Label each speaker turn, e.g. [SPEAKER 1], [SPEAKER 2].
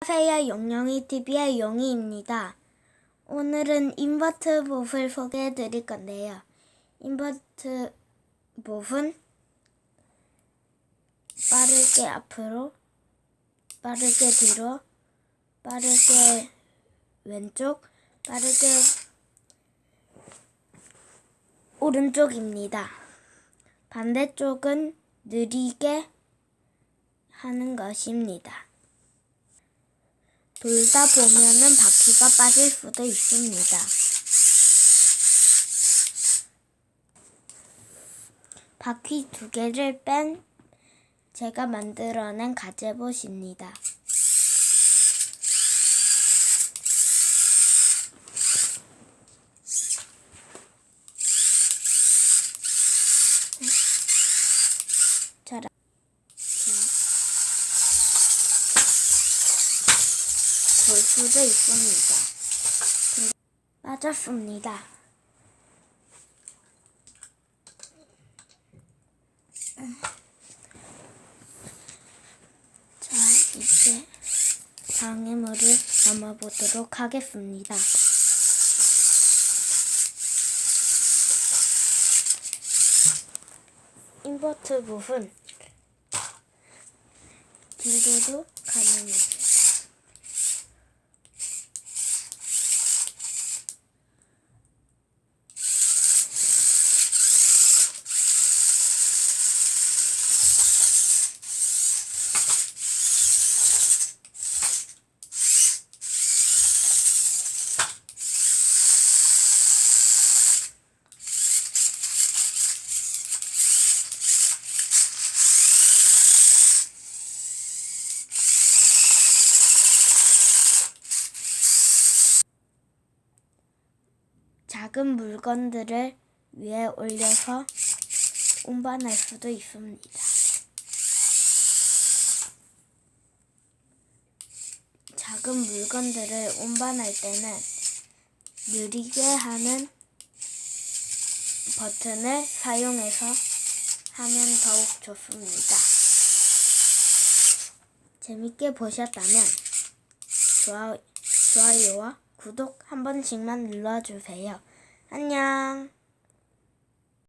[SPEAKER 1] 안녕하세요. 용용이 TV의 용이입니다. 오늘은 인버트 봇을 소개해 드릴 건데요. 인버트 봇은 빠르게 앞으로, 빠르게 뒤로, 빠르게 왼쪽, 빠르게 오른쪽입니다. 반대쪽은 느리게 하는 것입니다. 돌다 보면은 바퀴가 빠질 수도 있습니다. 바퀴 두 개를 뺀 제가 만들어낸 가제봇입니다. 자, 자. 볼 수도 있습니다. 빠졌습니다. 자, 이제 방해물을 담아보도록 하겠습니다. 인버트 부분 뒤로도 가능합니 작은 물건들을 위에 올려서 운반할 수도 있습니다. 작은 물건들을 운반할 때는 느리게 하는 버튼을 사용해서 하면 더욱 좋습니다. 재밌게 보셨다면 좋아, 좋아요와 구독 한 번씩만 눌러주세요. 안녕.